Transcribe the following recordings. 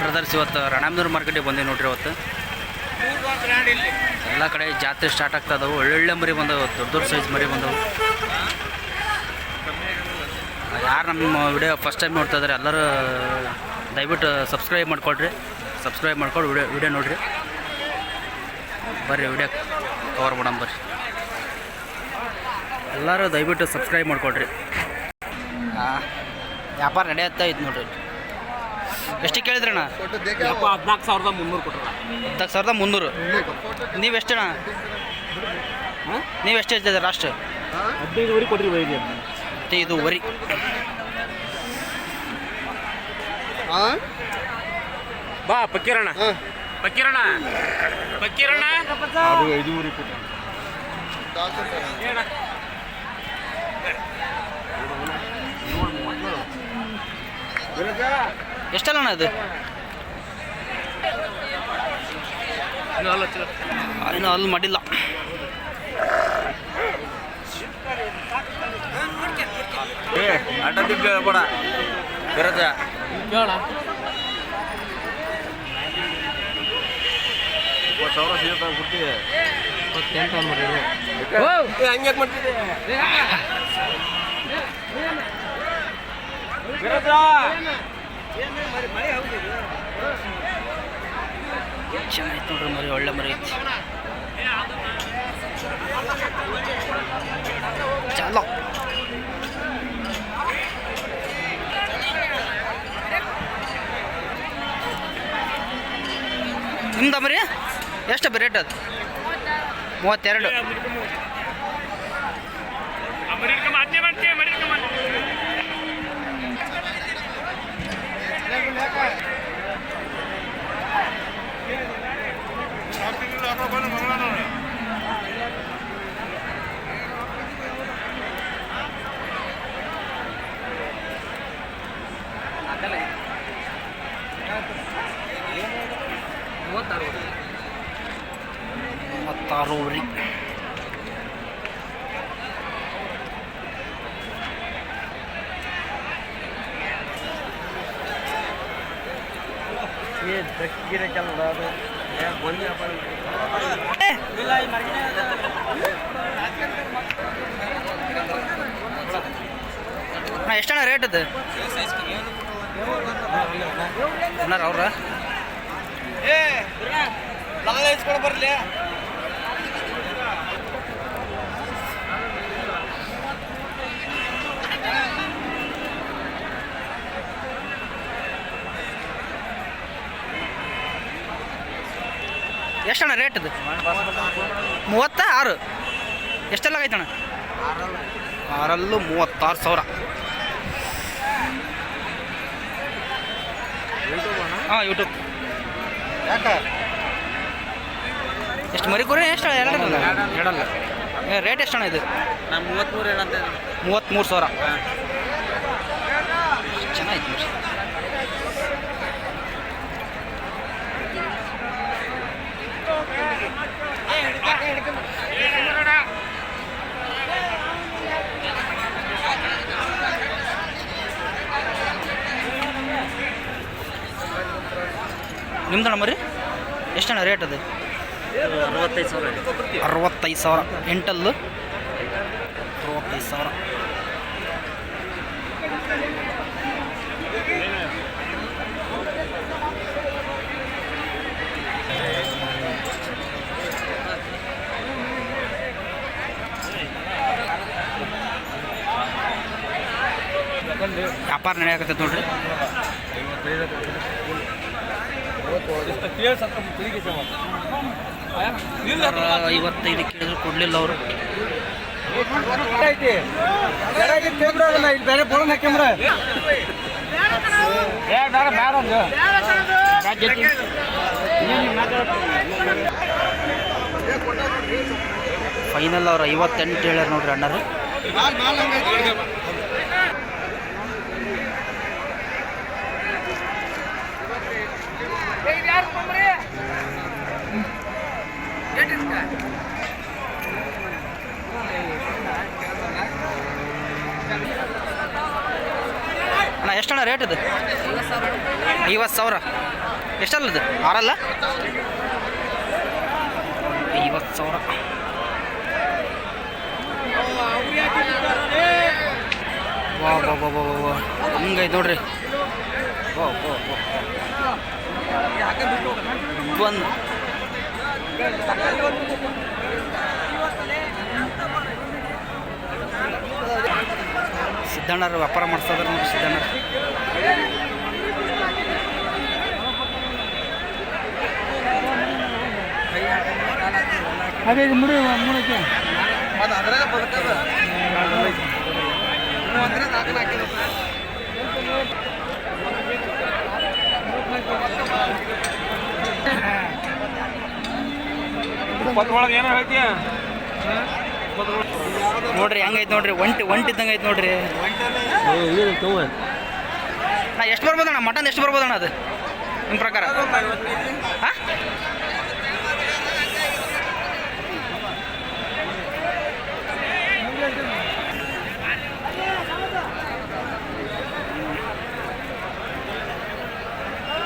Brothers ಇವತ್ತು ರಾಣಾಮ್ನೂರು ಮಾರ್ಕೆಟಿಗೆ ಬಂದೀವಿ ನೋಡ್ರಿ ಇವತ್ತು. ಎಲ್ಲ ಕಡೆ ಜಾತ್ರೆ ಸ್ಟಾರ್ಟ್ ಆಗ್ತಾ ಇದಾವೆ. ಒಳ್ಳೊಳ್ಳೆ ಮರಿ ಬಂದವು, ದೊಡ್ಡ ದೊಡ್ಡ ಸೈಜ್ ಮರಿ ಬಂದವು. ಯಾರು ನಮ್ಮ ವಿಡಿಯೋ ಫಸ್ಟ್ ಟೈಮ್ ನೋಡ್ತಾ ಇದ್ದಾರೆ ಎಲ್ಲರೂ ದಯವಿಟ್ಟು ಸಬ್ಸ್ಕ್ರೈಬ್ ಮಾಡ್ಕೊಳ್ರಿ. ಸಬ್ಸ್ಕ್ರೈಬ್ ಮಾಡ್ಕೊಂಡು ವಿಡಿಯೋ ವಿಡಿಯೋ ನೋಡಿರಿ. ಬರ್ರಿ ವಿಡಿಯೋ ಕವರ್ ಮಾಡೋಣ ಬರ್ರಿ. ಎಲ್ಲರೂ ದಯವಿಟ್ಟು ಸಬ್ಸ್ಕ್ರೈಬ್ ಮಾಡ್ಕೊಳ್ರಿ. ವ್ಯಾಪಾರ ನಡೆಯುತ್ತಾ ಇತ್ತು ನೋಡ್ರಿ. ಎಷ್ಟಕ್ಕೆ ಕೇಳಿದ್ರಣ್ಣ? ಹದಿನಾಲ್ಕು ಸಾವಿರದ ಮುನ್ನೂರು ಕೊಟ್ಟರ ಹದಿನಾಲ್ಕು ಸಾವಿರದ ಮುನ್ನೂರು. ನೀವು ಎಷ್ಟಣ್ಣ ನೀವು ಎಷ್ಟು ಹೇಳ್ತಿದ್ದೀರ ಲಾಸ್ಟ್ ಹದಿನೈದುವರೆ ಕೊಡ್ರಿ ಬೈಲಿ ಇದು ವರಿ ಬಾ ಪಕ್ಕೀರಣ್ಣ. ಪಕ್ಕೀರಣ್ಣ. ಪಕ್ಕೀರಣ್ಣ. ಅದು ಕೊಟ್ಟ ಕೊಟ್ಟು ಎಷ್ಟಲ್ಲಣ್ಣ ಅದು ಇನ್ನೂ ಅಲ್ಲಿ ಮಾಡಿಲ್ಲ ಕೇಳ ಇಪ್ಪತ್ತು ಸಾವಿರ ಸಿಗುತ್ತೆ ಕೊಟ್ಟಿ ಹಂಗ್ಯಾಕೆ ಮಾಡ್ತಿದ್ದೆ ಚೆನ್ನಾಗಿತ್ತು ನೋಡ್ರಿ ಮರಿ ಒಳ್ಳೆ ಮರಿ ಐತಿ ಚಲೋ ನಿಮ್ದ ಮರಿ ಎಷ್ಟು ರೇಟ್ ಅದು ಮೂವತ್ತೆರಡು ಮೂವತ್ತಾರು ರೀ ಅಣ್ಣ ಎಷ್ಟಣ್ಣ ರೇಟ್ ಅದು? ಅಣ್ಣಾರ ಅವ್ರ? ಬರ್ಲಿ. ಎಷ್ಟಣ್ಣ ರೇಟ್ ಇದು? ಮೂವತ್ತ ಆರು? ಎಷ್ಟೆಲ್ಲ ಆಗೈತಣ್ಣ? ಆರಲ್ಲೂ ಮೂವತ್ತಾರು ಸಾವಿರ. ಹಾಂ ಯೂಟ್ಯೂಬ್ ಯಾಕ ಎಷ್ಟು ಮರಿ ಕುರಿ ಎಷ್ಟು ಎರಡಲ್ಲ ಹೇಳಲ್ಲ ಏ ರೇಟ್ ಎಷ್ಟಣ್ಣ ಇದು? ನಾನು ಮೂವತ್ತ್ಮೂರು ಏನಂತ ಮೂವತ್ತ್ಮೂರು ಸಾವಿರ. ಚೆನ್ನಾಗಿತ್ತು ನೋಡಿ ನಿಮ್ದಣ್ಣ ಮರಿ? ಎಷ್ಟಣ್ಣ ರೇಟ್ ಅದು? ಅರವತ್ತೈದು ಸಾವಿರ. ಅರವತ್ತೈದು ಸಾವಿರ. ಎಂಟಲ್ಲು? ಅರವತ್ತೈದು ಸಾವಿರ. ವ್ಯಾಪಾರ ನಡೆಯಕತ್ತೈತೆ ನೋಡ್ರಿ. ಐವತ್ತೈದು ಕೇಳಿದ್ರು ಕೊಡಲಿಲ್ಲ ಅವರು. ಬೇರೆ ಬೋಳನ್ ಫೈನಲ್ ಅವ್ರು ಐವತ್ತೆಂಟು ಹೇಳ್ಯಾರ ನೋಡ್ರಿ ಅಣ್ಣರು ಐವತ್ತು ಸಾವಿರ. ಎಷ್ಟಲ್ಲದು ಆರಲ್ಲ? ಐವತ್ತು ಸಾವಿರ. ವಾ ವಾ ವಾ ವಾ ವಾ ಹಂಗೈತೆ ನೋಡ್ರಿ. ಓ ಓ ಬಂದು. ಸಿದ್ದಣ್ಣರು ವ್ಯಾಪಾರ ಮಾಡ್ತಿದ್ರು ನೋಡಿ ಸಿದ್ದಣ್ಣರು ಅದೇ ಮುಡಿ ಮುಡಕ್ಕೆ ಒಳಗೆ ಏನೋ ಹೇಳ್ತೀಯ ನೋಡ್ರಿ ಹೆಂಗೈತೆ ನೋಡ್ರಿ ಒಂಟಿ ಒಂಟಿ ಇದ್ದಂಗೆ ಐತೆ ನೋಡ್ರಿ ನಾ ಎಷ್ಟು ಬರ್ಬೋದಣ್ಣ? ಮಟನ್ ಎಷ್ಟು ಬರ್ಬೋದಣ್ಣ ಅದು? ನಿಮ್ಮ ಪ್ರಕಾರ? ಹಾಂ?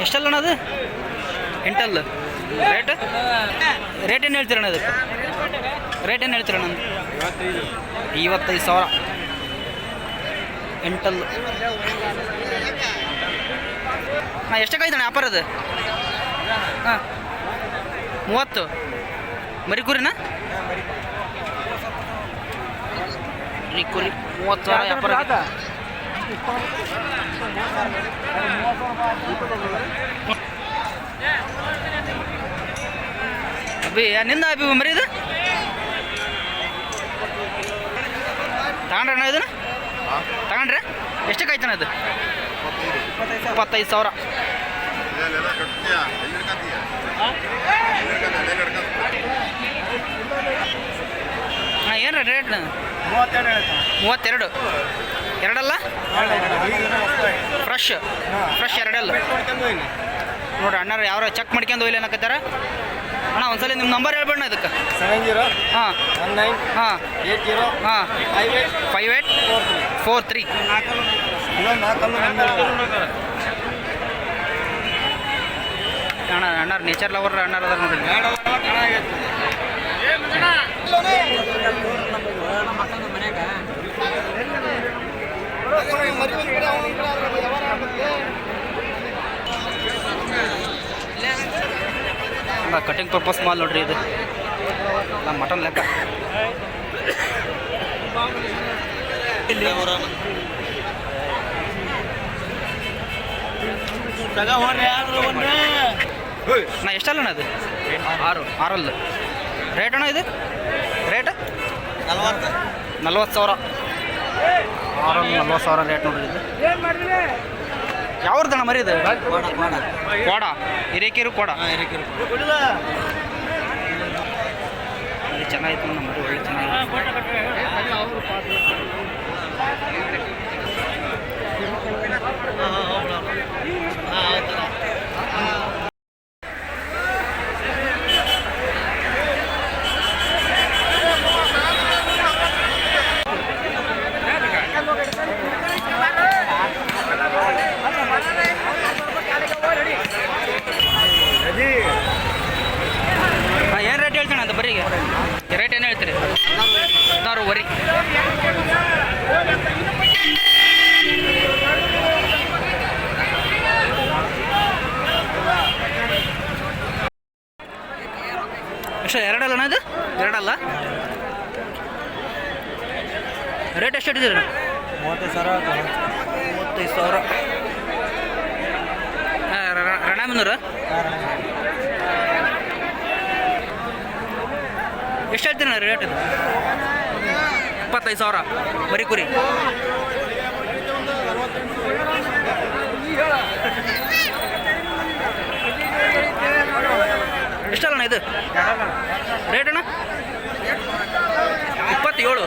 ಎಷ್ಟಲ್ಲ ಅದು? ಎಂಟಲ್ ರೇಟ್ ರೇಟ್ ಏನು ಹೇಳ್ತೀರಣ್ಣ ಅದಕ್ಕೆ ರೇಟ್ ಏನು ಹೇಳ್ತೀರ ಅಣ್ಣ ಐವತ್ತೈದು ಸಾವಿರ. ಎಂಟಲ್ ಹಾಂ ಎಷ್ಟಕ್ಕಾಯ್ತಣ್ಣ ವ್ಯಾಪಾರ ಅದು? ಹಾಂ. ಮೂವತ್ತು. ಮರಿ ಕುರಿನಾ ಮರಿ ಕುರಿ ಮೂವತ್ತು ಸಾವಿರ ವ್ಯಾಪಾರ ಅಭಿ ನಿಂದ ಅಭಿ ಮರಿ ಇದು? ತಗೊಂಡ್ರಣ್ಣ ಇದನ್ನ? ತಗೊಂಡ್ರೆ? ಎಷ್ಟಕ್ಕೆ ಆಯ್ತಣ್ಣ ಇದು? ಇಪ್ಪತ್ತೈದು ಸಾವಿರ. ಹಾಂ ಏನು ರೇಟ್ ಮೂವತ್ತೆರಡು? ಎರಡಲ್ಲ? ಫ್ರೆಶ್ ಫ್ರೆಶ್ ಎರಡಲ್ಲ. ನೋಡ್ರಿ ಅಣ್ಣಾರು ಯಾರು ಚೆಕ್ ಮಾಡ್ಕೊಂಡು ಹೋಗ್ಲಿ ಅನ್ನಕತ್ತಾರ. ಅಣ್ಣ ಒಂದ್ಸಲ ನಿಮ್ಮ ನಂಬರ್ ಹೇಳ್ಬೇಡ ಅದಕ್ಕೆ ಸೆವೆನ್ ಜೀರೋ ಹಾಂ. ಒನ್ ನೈನ್ ಹಾಂ. ಏಟ್ ಜೀರೋ ಹಾಂ. Five eight five eight four three ಅಣ್ಣ ಅಣ್ಣಾರು ನೇಚರ್ ಲವರ್ ಅಣ್ಣಾರು ಅದಾರ ನೋಡ್ರಿ. ಕಟಿಂಗ್ ಪರ್ಪಸ್ ಮಾಲ್ ನೋಡ್ರಿ ಇದು. ನಮ್ಮ ಮಟನ್ ಲೆಕ್ಕ. ನಾ ಎಷ್ಟಲ್ಲ ಅದು? ಆರು, ಆರಲ್ಲ. ರೇಟ್ ಅಣ್ಣ ಇದು? ರೇಟ್ ನಲ್ವತ್ತು. ನಲ್ವತ್ತು ಸಾವಿರ. ಆರು ನಲ್ವತ್ತು ಸಾವಿರ ರೇಟ್ ನೋಡ್ರಿ ಇದು ಯಾವ್ದಣ್ಣ ಮರಿ ಇದು ಕೋಡ ಕೋಡ ಕೋಡ ಹಿರೇಕೆರು ಕೋಡ ಹಾಂ ಹಿರೇಕೆರೆ ಇದು ಚೆನ್ನಾಗಿತ್ತು ನಮ್ಮ ಮರಿ ಒಳ್ಳೆ ಚೆನ್ನಾಗಿದೆ ಹಾಂ ಏನು ರೇಟ್ ಹೇಳ್ತಾನೆ ಅದು ಬರೀಗೆ ರೇಟ್ ಏನು ಹೇಳ್ತೀರಿ ಹದಿನಾರು ವರಿ ಎಷ್ಟು ಎರಡಲ್ಲ ಅದು ಎರಡಲ್ಲ. ರೇಟ್ ಎಷ್ಟು ಇದೆ ಮೂವತ್ತೈದು ಸಾವಿರ ಮೂವತ್ತೈದು ಸಾವಿರ. ರಣಾಮಿನೂರು? ಎಷ್ಟು ಹೇಳ್ತೀರಿ ರೇಟ್? ಇಪ್ಪತ್ತೈದು ಸಾವಿರ. ಬರೀ ಕುರಿ. ಎಷ್ಟಲ್ಲಣ್ಣ ಇದು ರೇಟ್ ರೇಟಣ್ಣ ಇಪ್ಪತ್ತೇಳು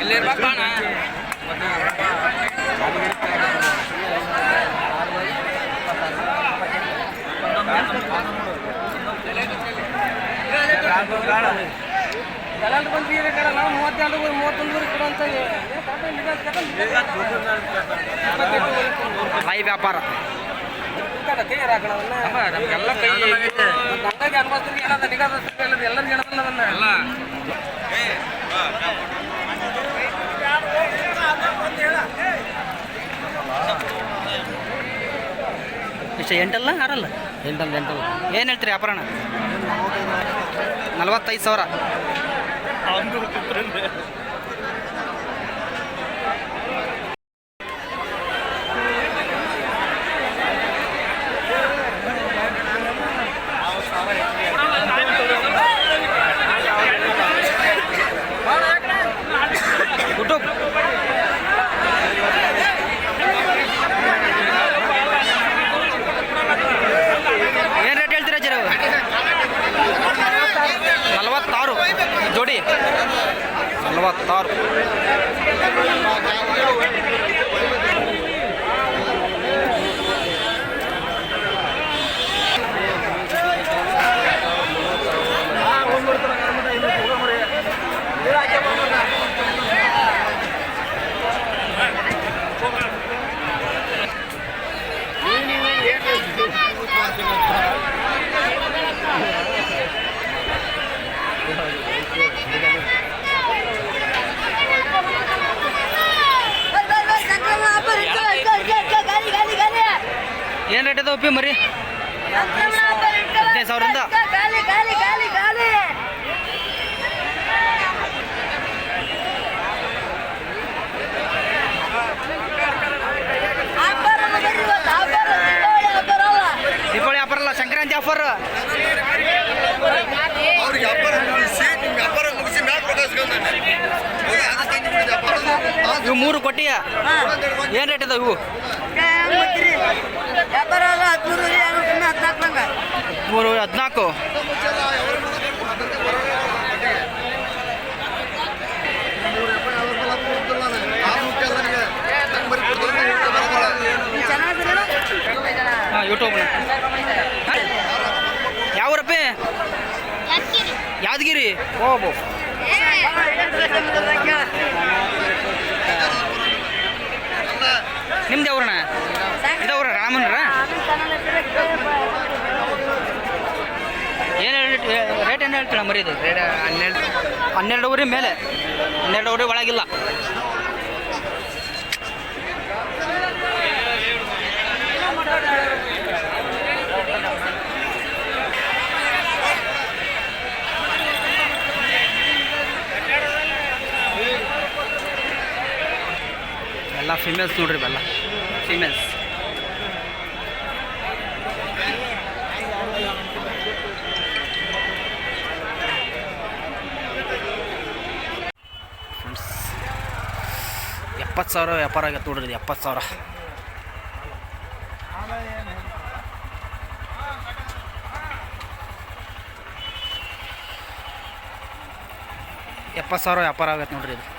ಇಲ್ಲಿ ಬಂದು ಮೂವತ್ತೆರಡು ಕೈ ವ್ಯಾಪಾರ ನಮಗೆಲ್ಲ ಕೈ ಹಂಗಾಗಿ ಅನ್ಭವಿಸ್ತೀನಿ ಏನದ ನಿಗಾ ಎಲ್ಲರಿಗೂ ಹೇಳೋದಲ್ಲ ಅದನ್ನ ಎಲ್ಲ ಇಷ್ಟು ಎಂಟಲ್ಲ ಆರಲ್ಲ? ಎಂಟಲ್ಲ ಎಂಟಲ್ಲ. ಏನು ಹೇಳ್ತೀರಿ ವ್ಯಾಪಾರಣ ನಲ್ವತ್ತೈದು ಸಾವಿರ. 다음으로 끝는데 ಜೋಡಿ ನಲವತ್ತಾರು ಏನು ರೇಟ್ ಅದಾವ ಪಿ ಮರಿ? ಹದಿನೈದು ಸಾವಿರದಿಂದ? ದೀಪಾವಳಿ ಆಫರ್ ಅಲ್ಲ ಸಂಕ್ರಾಂತಿ ಆಫರ್ ಇವು ಮೂರು ಕೊಟ್ಟಿಯ? ಏನು ರೇಟ್ ಇದಾವೆ ಇವು? ವ್ಯಾಪಾರ ಅಲ್ಲ ಹದಿಮೂರು ಹದಿನಾಲ್ಕು ನಂಗೆ ಮೂರು ಹದಿನಾಲ್ಕು. ಹಾಂ ಯೂಟ್ಯೂಬ್ನ ಯಾವೂರಪ್ಪಿ ಯಾದಗಿರಿ. ಓ ಬೋ ನಿಮ್ದು ಯಾವ್ರಣ ಇದವ್ರ ರಾಮನ್ರ ಏನು ರೇಟ್ ಏನು ಹೇಳ್ತೀರ ಮರಿ ಇದು? ಹನ್ನೆರಡು ಹನ್ನೆರಡುವರೆ ಮೇಲೆ. ಹನ್ನೆರಡುವರೆ ಒಳಗಿಲ್ಲ. ಎಲ್ಲ ಫಿಮೇಲ್ಸ್ ನೋಡ್ರಿ ಇವೆಲ್ಲ. ಫಿಮೇಲ್ಸ್ ಎಪ್ಪತ್ತು ಸಾವಿರ ವ್ಯಾಪಾರ ಆಗತ್ತೆ ನೋಡ್ರಿ ಎಪ್ಪತ್ತು ಸಾವಿರ. ಎಪ್ಪತ್ತು ಸಾವಿರ ವ್ಯಾಪಾರ ಆಗತ್ತೆ ನೋಡ್ರಿ ಇದು.